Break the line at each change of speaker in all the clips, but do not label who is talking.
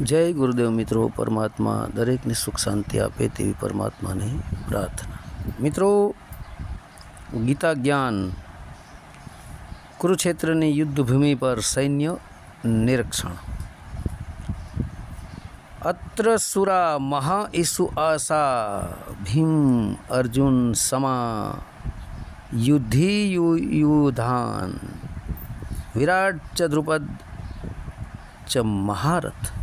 જય ગુરુદેવ મિત્રો, પરમાત્મા દરેકને સુખ શાંતિ આપે તેવી પરમાત્માની પ્રાર્થના. મિત્રો, ગીતા જ્ઞાન કુરુક્ષેત્રની યુદ્ધભૂમિ પર સૈન્ય નિરીક્ષણ. અત્ર સુરા મહા ઈસુ આશા, ભીમ અર્જુન સમા, યુદ્ધી યુ યુધાન, વિરાટ ચ દ્રુપદ ચ મહારથ.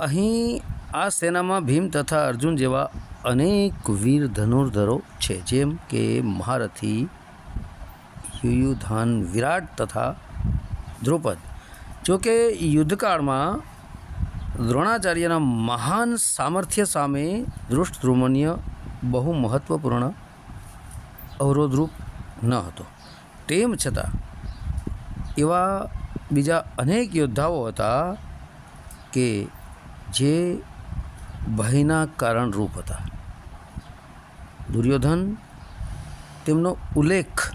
અહીં આ સેનામાં ભીમ તથા અર્જુન જેવા અનેક વીર ધનુર્ધરો છે, જેમ કે મહારથી યુયુધાન વિરાટ તથા દ્રુપદ. જોકે યુદ્ધકાળમાં દ્રોણાચાર્યના મહાન સામર્થ્ય સામે દૃષ્ટદ્રુમન્ય બહુ મહત્ત્વપૂર્ણ અવરોધરૂપ ન હતો. તેમ છતાં, એવા બીજા અનેક યોદ્ધાઓ હતા કે જે ભયના કારણરૂપ હતા. દુર્યોધન તેમનો ઉલ્લેખ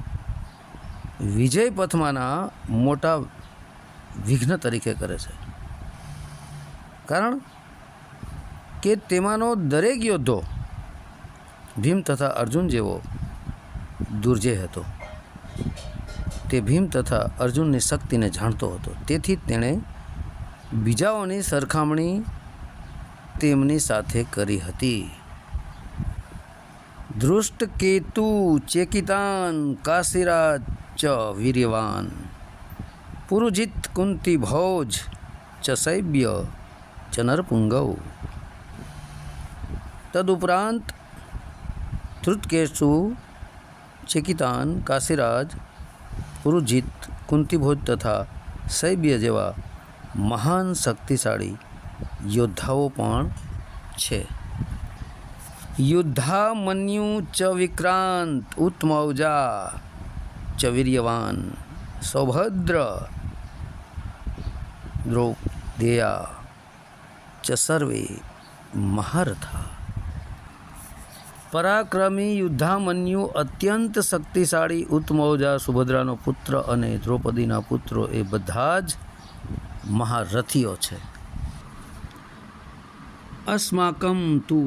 વિજય પથમાંના મોટા વિઘ્ન તરીકે કરે છે. કારણ કે તેમાંનો દરેક યોદ્ધો ભીમ તથા અર્જુન જેવો દુર્જય હતો. તે ભીમ તથા અર્જુનની શક્તિને જાણતો હતો. તેથી તેણે બીજાઓની સરખામણી તેમની સાથે કરી હતી. ધૃષ્ટકેતુ, ચેકિતાન, કાશીરાજ, ચ, વીર્યવાન, પુરુજિત, કુંતી, ભોજ, ચ શૈબ્ય ચ, નરપુંગવ. તદુપરાંત ધૃતકેશુ, ચેકિતાન, કાશીરાજ, પુરુજિત, કુંતીભોજ તથા શૈબ્ય જેવા મહાન શક્તિશાળી યોદ્ધાઓ પણ છે. યુદ્ધામન્યુ ચ વિક્રાંત ઉત્મૌજા ચ સૌભદ્ર, દ્રૌપદેયા, ચ સર્વે મહારથા. પરાક્રમી યુદ્ધામન્યુ અત્યંત શક્તિશાળી ઉત્મૌજા સુભદ્રાનો પુત્ર અને દ્રૌપદીના પુત્રો એ બધા જ મહારથીઓ છે. અસ્માકમ તુ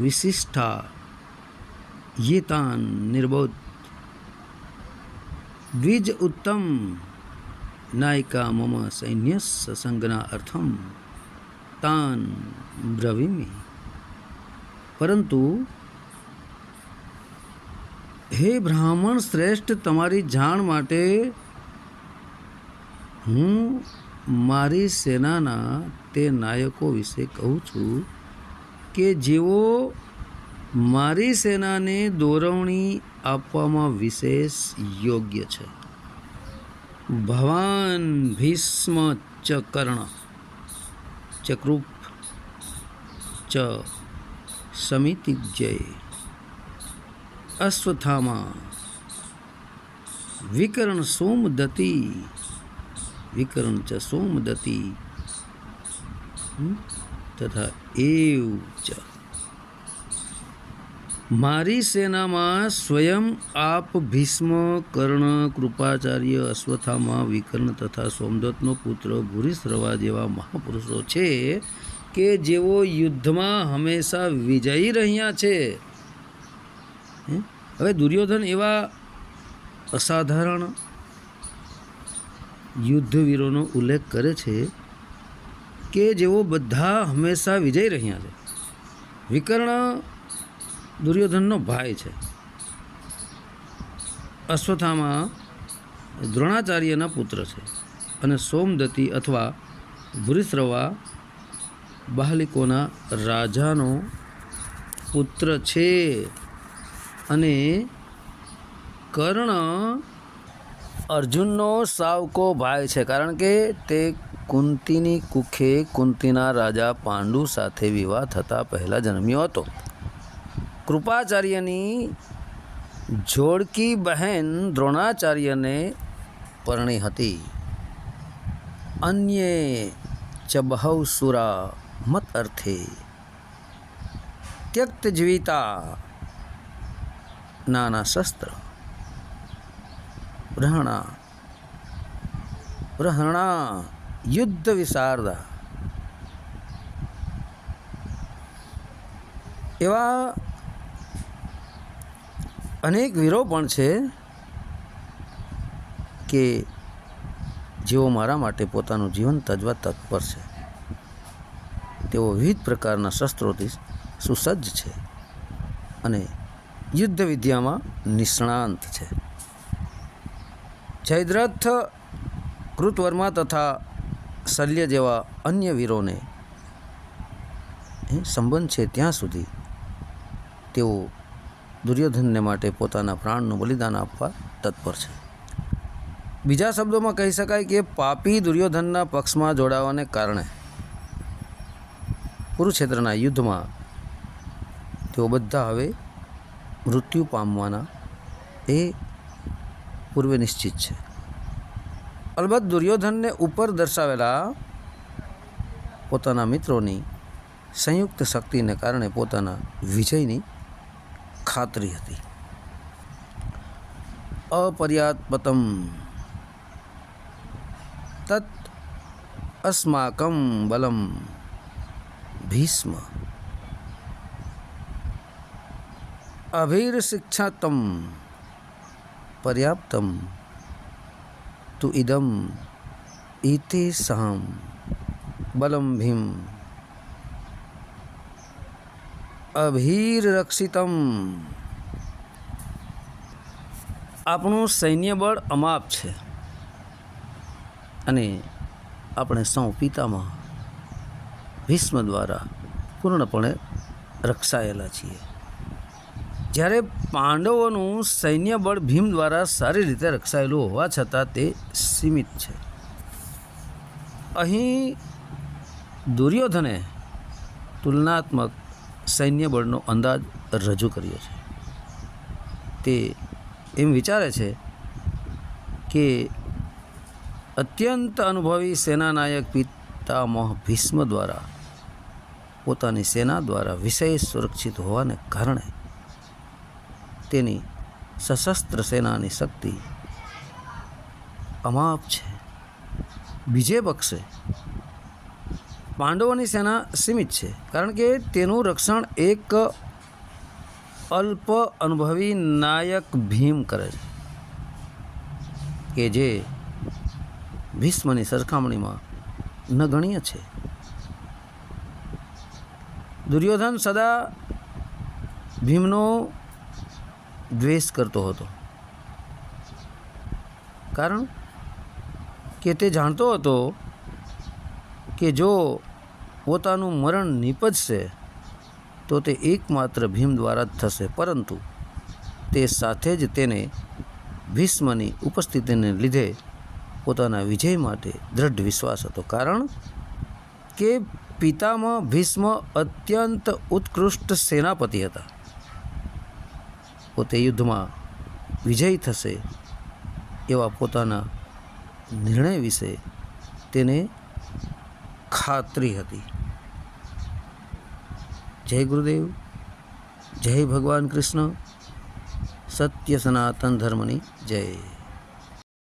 વિશિષ્ટા યેતાન નિર્બોધ દ્વિજ ઉત્તમ નાયિકા મમ સૈન્ય સસંગના અર્થમ તાન બ્રવીમી પરંતુ હે બ્રાહ્મણ શ્રેષ્ઠ તમારી જાણ માટે હું મારી સેનાના તે નાયકો વિશે કહું છું કે જેઓ મારી સેનાને દોરવણી આપવામાં વિશેષ યોગ્ય છે. ભવાન ભીષ્મ ચ કર્ણ ચ કૃપ ચ સમિતિજય અશ્વત્થામા વિકર્ણ સોમદતી વિકર્ણ ચ સોમદતી તથા એવ ચ મારી સેનામાં સ્વયં આપ ભીષ્મ કર્ણ કૃપાચાર્ય અશ્વથામાં વિકર્ણ તથા સોમદત્તનો પુત્ર ભૂરિશ્રવા જેવા મહાપુરુષો છે કે જેઓ યુદ્ધમાં હંમેશા વિજયી રહ્યા છે? હવે દુર્યોધન એવા અસાધારણ યુદ્ધવીરોનો ઉલ્લેખ કરે છે કે જેઓ બધા હંમેશા વિજય રહ્યા છે. વિકર્ણ દુર્યોધનનો ભાઈ છે. અશ્વથામાં દ્રોણાચાર્યના પુત્ર છે અને સોમદતી અથવા ભૂરિશ્રવા બહાલિકોના રાજાનો પુત્ર છે. અને કર્ણ અર્જુનનો સાવકો ભાઈ છે, કારણ કે તે કુંતીની કુખે કુંતીના રાજા પાંડુ સાથે વિવાહ થતાં પહેલાં જન્મ્યો હતો. કૃપાચાર્યની જોડકી બહેન દ્રોણાચાર્યને પરણી હતી. અન્ય ચબહવ સુરા મત અર્થે ત્યક્ત જીવિતા નાના શસ્ત્ર પ્રહણા પ્રહણા યુદ્ધ વિશારદા. એવા અનેક વીરો પણ છે કે જેઓ મારા માટે પોતાનું જીવન તજવા તત્પર છે. તેઓ વિવિધ પ્રકારના શસ્ત્રોથી સુસજ્જ છે અને યુદ્ધ વિદ્યામાં નિષ્ણાંત છે. જયદ્રથ કૃતવર્મા તથા શલ્ય જેવા અન્ય વીરોને સંબંધ છે ત્યાં સુધી તેઓ દુર્યોધનને માટે પોતાના પ્રાણનું બલિદાન આપવા તત્પર છે. બીજા શબ્દોમાં કહી શકાય કે પાપી દુર્યોધનના પક્ષમાં જોડાવાને કારણે કુરુક્ષેત્રના યુદ્ધમાં તેઓ બધા હવે મૃત્યુ પામવાના એ પૂર્વે નિશ્ચિત છે. અલબત્ત દુર્યોધનને ઉપર દર્શાવેલા પોતાના મિત્રોની સંયુક્ત શક્તિને કારણે પોતાના વિજયની ખાતરી હતી. અપર્યાત્પતમ. તત અસ્માકમ બલમ. ભીષ્મ. અભિરશિક્ષાતમ. પર્યાપ્તમ તુ ઇદમ ઇતિ સહમ બલમ ભીમ અભિરક્ષિતમ આપણું સૈન્ય બળ અમાપ છે અને આપણે સૌ પિતામાં ભીષ્મ દ્વારા પૂર્ણપણે રક્ષાયેલા છીએ જ્યારે પાંડવોનું સૈન્ય બળ ભીમ દ્વારા સારી રીતે રક્ષાયેલું હોવા છતાં તે સીમિત છે. અહીં દુર્યોધને તુલનાત્મક સૈન્ય બળનો અંદાજ રજૂ કર્યો છે. તે એમ વિચારે છે કે અત્યંત અનુભવી સેનાનાયક પિતામહ ભીષ્મ દ્વારા પોતાની સેના દ્વારા વિશેષ સુરક્ષિત હોવાને કારણે તેની સશસ્ત્ર સેનાની શક્તિ અમાપ છે. બીજે પક્ષે પાંડવોની સેના સીમિત છે, કારણ કે તેનું રક્ષણ એક અલ્પ અનુભવી નાયક ભીમ કરે છે, કે જે ભીષ્મની સરખામણીમાં નગણ્ય છે. દુર્યોધન સદા ભીમનો દ્વેષ કરતો હતો. કારણ કે તે જાણતો હતો કે જો પોતાનું મરણ નીપજશે, તો તે એકમાત્ર ભીમ દ્વારા જ થશે. પરંતુ તે સાથે જ તેને ભીષ્મની ઉપસ્થિતિને લીધે પોતાના વિજય માટે દૃઢ વિશ્વાસ હતો. કારણ કે પિતામાં ભીષ્મ અત્યંત ઉત્કૃષ્ટ સેનાપતિ હતા. પોતે યુદ્ધમાં વિજય થશે એવા પોતાના નિર્ણય વિશે તેને ખાતરી હતી. જય ગુરુદેવ, જય ભગવાન કૃષ્ણ, સત્ય સનાતન ધર્મની જય.